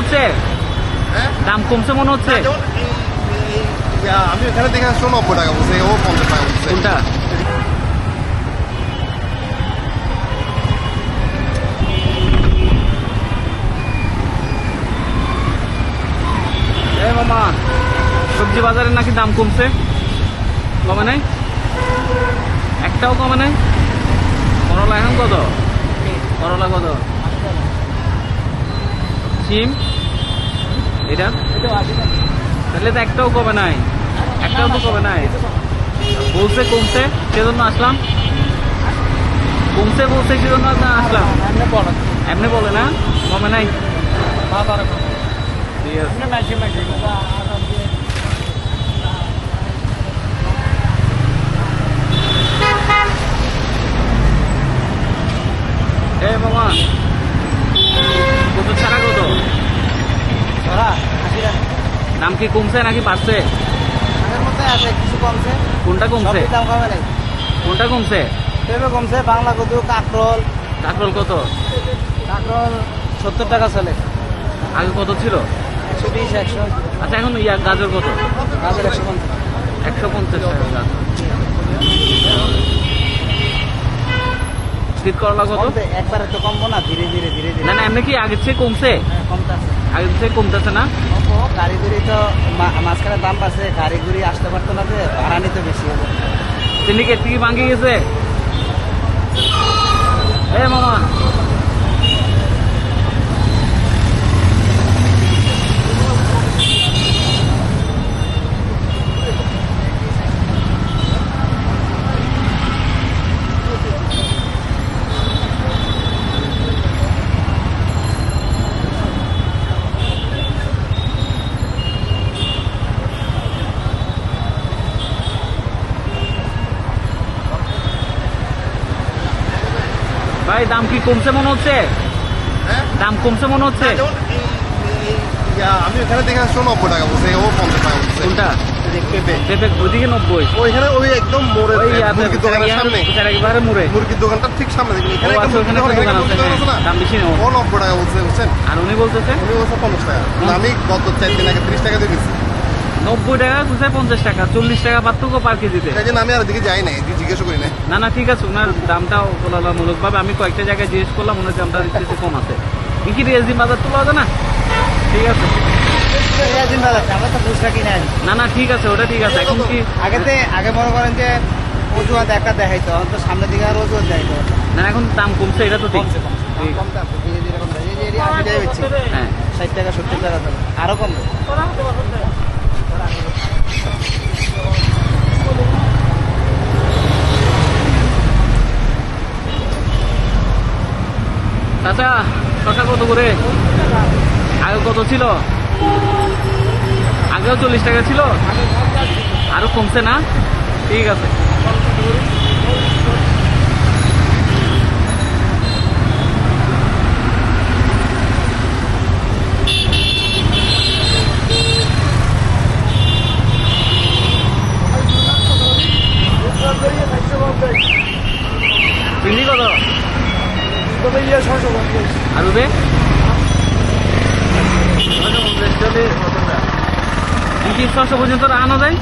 হচ্ছে? হ্যাঁ? দাম কমছে মনে হচ্ছে? আমি ওখানে দেখে আসছো নব্বই টাকা বলছে ও পঞ্চাশ টাকা বলছে। কোনটা? এ মামা সবজি বাজারে নাকি দাম কমছে? কমে নাই? একটাও কমে নাই? করলা এখন কত? করলা কত? সিম। এটা? তাহলে তো একটাও কমে নাই? একটাও তো কমে নাই? বলছে কমছে সেজন্য আসলাম। কমছে বলছে সেজন্য না আসলাম। এমনি বলে না কমে নাই। ঠিক আছে এ মামা কত ছাড়া কত দাম কি কমছে নাকি বাড়ছে? কিছু কমছে। কোনটা কমছে? কোনটা কমছে? কমছে বাংলা কত কাকরোল। কাঁকরোল কত? কাকরোল সত্তর টাকা চলে। আগে কত ছিল? একশো বিশ একশো। আচ্ছা এখন ইয়া গাজর কত? গাজর একশো পঞ্চাশ। একশো পঞ্চাশ টাকা গাজর। শীত করলা কত একবারে তো কমবো না ধীরে ধীরে ধীরে ধীরে। না না এমনি কি আগের চেয়ে কমছে? কমতেছে। কমতে আগের চেয়ে কমতেছে না? গাড়ি গুড়ি তো মাঝখানে দাম পাচ্ছে গাড়ি গুড়ি আসতে পারতো না যে ভাড়া নিতে বেশি হবে সিন্ডিকেট কি ভাঙে গেছে এ মামা ভাই দাম কি কমছে মনে হচ্ছে? হ্যাঁ? দাম কমছে মনে হচ্ছে? আমি ওখানে দেখে আসছো নব্বই টাকা বলছে ও পঞ্চাশ টাকা বলছে। কোনটা? পেঁপে পেঁপে নব্বই। ওইখানে ওই একদম মোড়ে মুরগির দোকানের সামনে। একেবারে মুড়ে। মুরগির দোকানটার ঠিক সামনে এখানে একটা ওখানে দোকান, আছে? দাম বেশি ও। নব্বই টাকা বলছে বুঝছেন? আর উনি বলতেছে উনি বলছে পঞ্চাশ টাকা। আমি গত চার দিন আগে ত্রিশ টাকা দিয়ে দিচ্ছি নব্বই টাকা কোথায় পঞ্চাশ টাকা চল্লিশ টাকা পার্থক্য পার কেজিতে জন্য আমি আর দিকে যাই নাই জিজ্ঞেস করি নাই। না না ঠিক আছে ওনার দামটাও তুলনামূলক ভাবে আমি কয়েকটা জায়গায় জিজ্ঞেস করলাম ওনার দামটা একটু কম আছে। কি কি রেজিম বাজার তোলা হবে না? ঠিক আছে। না না ঠিক আছে ওটা ঠিক আছে। এখন কি আগেতে আগে মনে করেন যে অজুহাত একটা দেখাইতো এখন তো সামনের দিকে আর অজুহাত দেখাইতো না। এখন দাম কমছে এটা তো ঠিক। হ্যাঁ। ষাট টাকা সত্তর টাকা আরও কমবে। চাচা শশা কত করে? আগে কত ছিল? আগেও চল্লিশ টাকা ছিল? আরও কমছে না? ঠিক আছে চিংড়ি কত আর রুবে ইঙ্কি ছশো পর্যন্ত রাখানো যায়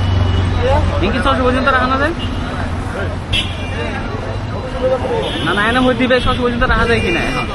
ইঙ্কি ছশো পর্যন্ত রাখানো যায় না না এনে হয়ে দিবে ছশো পর্যন্ত রাখা যায় কিনা এখন?